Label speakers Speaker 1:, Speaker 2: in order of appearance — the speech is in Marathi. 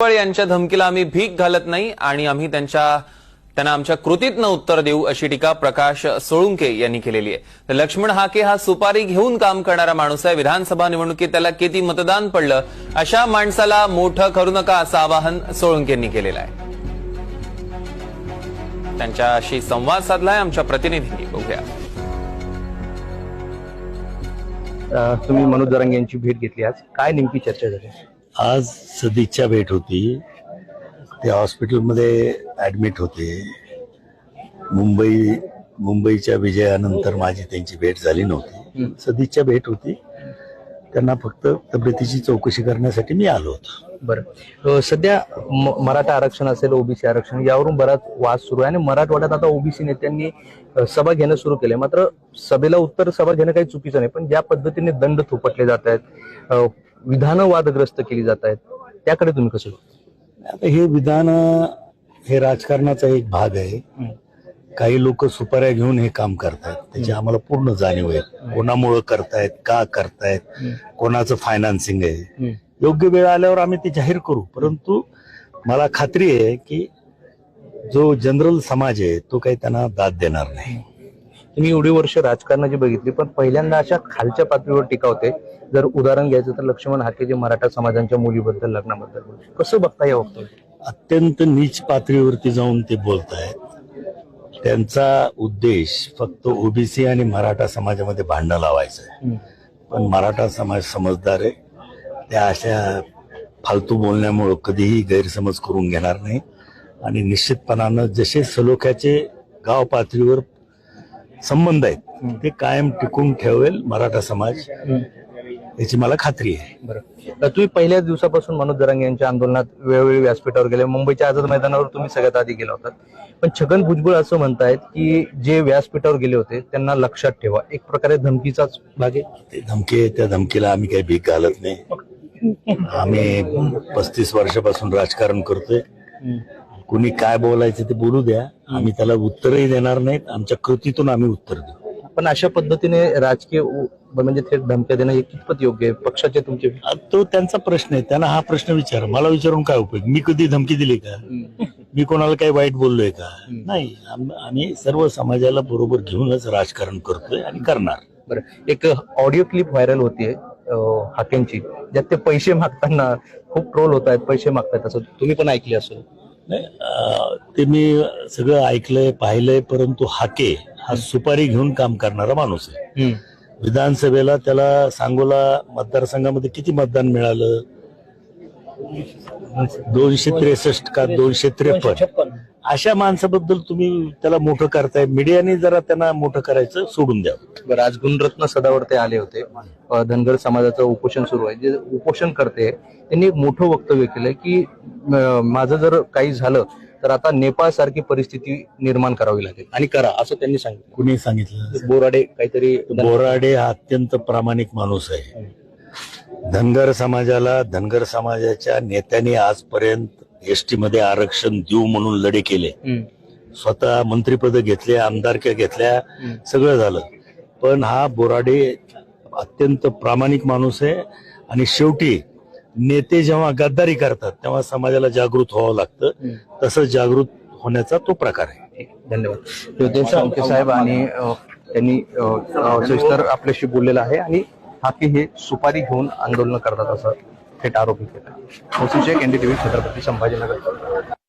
Speaker 1: भुजबळ यांच्या धमकीला आम्ही भीक घालत नाही आणि आम्ही त्यांच्या त्यांना आमच्या कृतीतनं उत्तर देऊ अशी टीका प्रकाश सोळुंके यांनी केलेली आहे. तर लक्ष्मण हाके हा सुपारी घेऊन काम करणारा माणूस आहे. विधानसभा निवडणुकीत त्याला किती मतदान पडलं अशा माणसाला मोठं करू नका असं आवाहन सोळुंके यांनी केलेलं आहे. त्यांच्याशी संवाद साधलाय आमच्या प्रतिनिधींनी. बघूया.
Speaker 2: तुम्ही मनोज दरंग यांची भेट घेतली आज. काय नेमकी चर्चा झाली?
Speaker 3: आज सदिच्छा भेट होती. ते हॉस्पिटलमध्ये ऍडमिट होते. मुंबई मुंबईच्या विजयानंतर माझी त्यांची भेट झाली नव्हती. सदिच्छा भेट होती. त्यांना फक्त तब्येतीची चौकशी करण्यासाठी मी आलो होतो.
Speaker 2: बरं. सध्या मराठा आरक्षण असेल ओबीसी आरक्षण यावरून बराच वाद सुरू आहे आणि मराठवाड्यात आता ओबीसी नेत्यांनी सभा घेणं सुरू केलंय. मात्र सभेला उत्तर सभा घेणं काही चुकीचं नाही पण ज्या पद्धतीने दंड थोपटले जात आहेत विधानं वादग्रस्त केली जात आहेत. त्याकडे तुम्ही कसं
Speaker 3: आता हे विधान हे राजकारणाचा एक भाग आहे. काही लोक सुपाऱ्या घेऊन हे काम करतायत. त्याची आम्हाला पूर्ण जाणीव आहे. कोणामुळं करतायत का करतायत कोणाचं फायनान्सिंग आहे. योग्य वेळ आल्यावर आम्ही ते जाहीर करू. परंतु मला खात्री आहे की जो जनरल समाज आहे तो काही त्यांना दाद देणार नाही.
Speaker 2: तुम्ही एवढी वर्ष राजकारणाची बघितली पण पहिल्यांदा अशा खालच्या पातळीवर टीका होते. जर उदाहरण घ्यायचं तर लक्ष्मण हाके जे मराठा समाजांच्या मुलीबद्दल लग्नाबद्दल. कसं बघता या वक्तव्य?
Speaker 3: अत्यंत नीच पातळीवरती जाऊन ते बोलतायत त्यांचा उद्देश फक्त ओबीसी आणि मराठा समाजामध्ये भांडणं लावायचं आहे. पण मराठा समाज समजदार आहे. त्या अशा फालतू बोलण्यामुळं कधीही गैरसमज करून घेणार नाही. आणि निश्चितपणानं जसे सलोख्याचे गाव पातळीवर संबंध आहेत. ते कायम टिकून ठेवेल मराठा समाज. याची मला खात्री आहे.
Speaker 2: बरं. तर तुम्ही पहिल्याच दिवसापासून मनोज जरांगे यांच्या आंदोलनात वेळोवेळी व्यासपीठावर गेले. मुंबईच्या आझाद मैदानावर तुम्ही सगळ्यात आधी गेला होता. पण छगन भुजबळ असं म्हणतायत की जे व्यासपीठावर गेले होते त्यांना लक्षात ठेवा. एक प्रकारे धमकीचाच भाग आहे.
Speaker 3: ते धमकी आहे त्या धमकीला आम्ही काही भीक घालत नाही. आम्ही पस्तीस वर्षापासून राजकारण करतोय. कुणी काय बोलायचं ते बोलू द्या. आम्ही त्याला उत्तरही देणार नाहीत. आमच्या कृतीतून आम्ही उत्तर देऊ.
Speaker 2: पण अशा पद्धतीने राजकीय उ- म्हणजे थेट धमक्या देणं हे कितपत योग्य आहे? पक्षाचे तुमचे
Speaker 3: आ, तो त्यांचा प्रश्न आहे. त्यांना हा प्रश्न विचार. मला विचारून काय उपयोग? मी कधी धमकी दिली का? मी कोणाला काही वाईट बोललोय का? नाही. आम- आम्ही सर्व समाजाला बरोबर घेऊनच राजकारण करतोय आणि करणार.
Speaker 2: बरं. एक ऑडिओ क्लिप व्हायरल होतीये हाकेंची ज्यात ते पैसे मागताना खूप ट्रोल होत आहेत पैसे मागतायत असं. तुम्ही पण ऐकले असेल
Speaker 3: नाही ते मी सगळं ऐकलंय पाहिलंय परंतु हाके हा सुपारी घेऊन काम करणारा माणूस आहे. विधानसभेला त्याला सांगोला मतदारसंघामध्ये किती मतदान मिळालं? दोनशे त्रेसष्ट का दोनशे त्रेपन्न? अशा माणसाबद्दल तुम्ही त्याला मोठं करताय. मीडियाने जरा त्यांना मोठं करायचं सोडून द्यावं
Speaker 2: बरं आज गुणरत्न सदावर ते आले होते. धनगर समाजाचं उपोषण सुरू आहे. जे उपोषण करते त्यांनी एक मोठं वक्तव्य केलंय की माझं जर काही झालं तर आता नेपाळ सारखी परिस्थिती निर्माण करावी लागेल. आणि करा असं त्यांनी सांगितलं.
Speaker 3: कुणी सांगितलं?
Speaker 2: बोराडे काहीतरी
Speaker 3: बोराडे हा अत्यंत प्रामाणिक माणूस आहे. धनगर समाजाला धनगर समाजाच्या नेत्यांनी आजपर्यंत एसटी मध्ये आरक्षण देऊ म्हणून लढे केले. स्वतः मंत्रीपद घेतले आमदारक्या घेतल्या सगळं झालं. पण हा बोराडे अत्यंत प्रामाणिक माणूस आहे आणि शेवटी नेते जेव्हा गद्दारी करतात तेव्हा समाजाला जागृत व्हावं लागतं. तसं जागृत होण्याचा तो प्रकार आहे.
Speaker 2: धन्यवाद. साहेब आणि त्यांनी सविस्तर आपल्याशी बोललेलं आहे आणि हाके हे सुपारी घेऊन आंदोलन करतात असं थेट आरोपी केला. ओसीचे शेख एनडीटीव्ही छत्रपती संभाजीनगर.